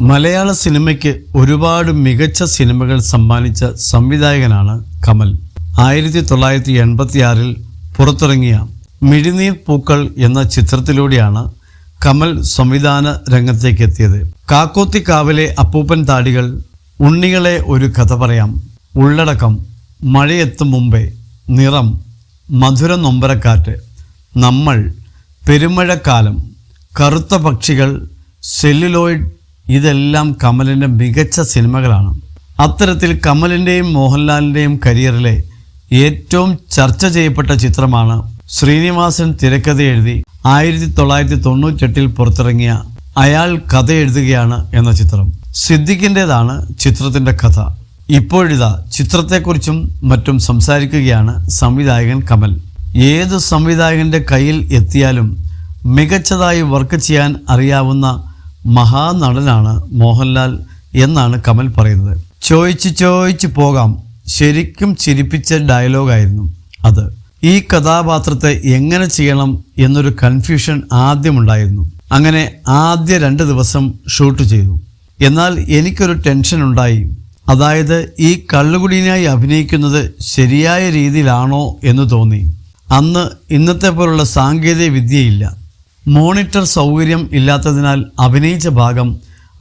മലയാള സിനിമയ്ക്ക് ഒരുപാട് മികച്ച സിനിമകൾ സമ്മാനിച്ച സംവിധായകനാണ് കമൽ. ആയിരത്തി തൊള്ളായിരത്തി എൺപത്തിയാറിൽ പുറത്തിറങ്ങിയ മിഴിനീർ പൂക്കൾ എന്ന ചിത്രത്തിലൂടെയാണ് കമൽ സംവിധാന രംഗത്തേക്ക് എത്തിയത്. കാക്കോത്തിക്കാവിലെ അപ്പൂപ്പൻ താടികൾ ഉണ്ണികളെ ഒരു കഥ പറയാം. ഉള്ളടക്കം മഴയെത്തും മുമ്പേ നിറം മധുര നൊമ്പരക്കാറ്റ് നമ്മൾ പെരുമഴക്കാലം കറുത്ത പക്ഷികൾ സെല്ലുലോയിഡ് ഇതെല്ലാം കമലിന്റെ മികച്ച സിനിമകളാണ്. അത്തരത്തിൽ കമലിന്റെയും മോഹൻലാലിന്റെയും കരിയറിലെ ഏറ്റവും ചർച്ച ചെയ്യപ്പെട്ട ചിത്രമാണ് ശ്രീനിവാസൻ തിരക്കഥ എഴുതി ആയിരത്തി തൊള്ളായിരത്തി തൊണ്ണൂറ്റെട്ടിൽ പുറത്തിറങ്ങിയ അയാൾ കഥ എഴുതുകയാണ് എന്ന ചിത്രം. സിദ്ദിഖിന്റെതാണ് ചിത്രത്തിന്റെ കഥ. ഇപ്പോഴിതാ ചിത്രത്തെക്കുറിച്ചും മറ്റും സംസാരിക്കുകയാണ് സംവിധായകൻ കമൽ. ഏത് സംവിധായകന്റെ കയ്യിൽ എത്തിയാലും മികച്ചതായി വർക്ക് ചെയ്യാൻ അറിയാവുന്ന മഹാനടനാണ് മോഹൻലാൽ എന്നാണ് കമൽ പറയുന്നത്. ചോയിച്ച് ചോയിച്ച് പോകാം. ശരിക്കും ചിരിപ്പിച്ച ഡയലോഗായിരുന്നു അത്. ഈ കഥാപാത്രത്തെ എങ്ങനെ ചെയ്യണം എന്നൊരു കൺഫ്യൂഷൻ ആദ്യമുണ്ടായിരുന്നു. അങ്ങനെ ആദ്യ രണ്ട് ദിവസം ഷൂട്ട് ചെയ്തു. എന്നാൽ എനിക്കൊരു ടെൻഷൻ ഉണ്ടായി. അതായത് ഈ കള്ളുകുടിയനായി അഭിനയിക്കുന്നത് ശരിയായ രീതിയിലാണോ എന്ന് തോന്നി. അന്ന് ഇന്നത്തെ പോലുള്ള സാങ്കേതിക വിദ്യയില്ല മോണിറ്റർ സൗകര്യം ഇല്ലാത്തതിനാൽ അഭിനയിച്ച ഭാഗം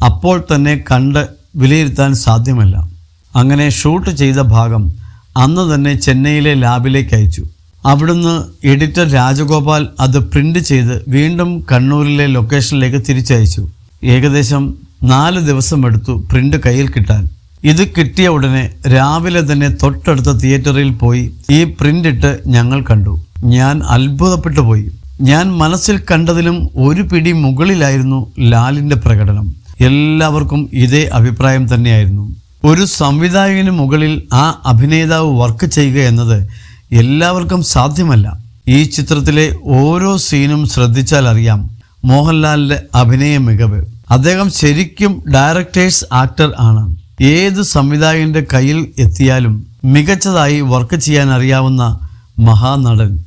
അപ്പോൾ തന്നെ കണ്ട് വിലയിരുത്താൻ സാധ്യമല്ല. അങ്ങനെ ഷൂട്ട് ചെയ്ത ഭാഗം അന്ന് തന്നെ ചെന്നൈയിലെ ലാബിലേക്ക് അയച്ചു. അവിടുന്ന് എഡിറ്റർ രാജഗോപാൽ അത് പ്രിന്റ് ചെയ്ത് വീണ്ടും കണ്ണൂരിലെ ലൊക്കേഷനിലേക്ക് തിരിച്ചയച്ചു. ഏകദേശം നാല് ദിവസം എടുത്തു പ്രിന്റ് കയ്യിൽ കിട്ടാൻ. ഇത് കിട്ടിയ ഉടനെ രാവിലെ തന്നെ തൊട്ടടുത്ത തിയേറ്ററിൽ പോയി ഈ പ്രിന്റ് ഇട്ട് ഞങ്ങൾ കണ്ടു. ഞാൻ അത്ഭുതപ്പെട്ടു പോയി. ഞാൻ മനസ്സിൽ കണ്ടതിലും ഒരു പിടി മുകളിലായിരുന്നു ലാലിന്റെ പ്രകടനം. എല്ലാവർക്കും ഇതേ അഭിപ്രായം തന്നെയായിരുന്നു. ഒരു സംവിധായകന് മുകളിൽ ആ അഭിനേതാവ് വർക്ക് ചെയ്യുക എന്നത് എല്ലാവർക്കും സാധ്യമല്ല. ഈ ചിത്രത്തിലെ ഓരോ സീനും ശ്രദ്ധിച്ചാൽ അറിയാം മോഹൻലാലിന്റെ അഭിനയ മികവ്. അദ്ദേഹം ശരിക്കും ഡയറക്ടേഴ്സ് ആക്ടർ ആണ്. ഏത് സംവിധായകന്റെ കയ്യിൽ എത്തിയാലും മികച്ചതായി വർക്ക് ചെയ്യാൻ അറിയാവുന്ന മഹാനടൻ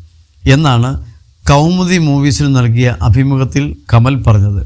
എന്നാണ് കൗമുദി മൂവീസിന് നൽകിയ അഭിമുഖത്തിൽ കമൽ പറഞ്ഞത്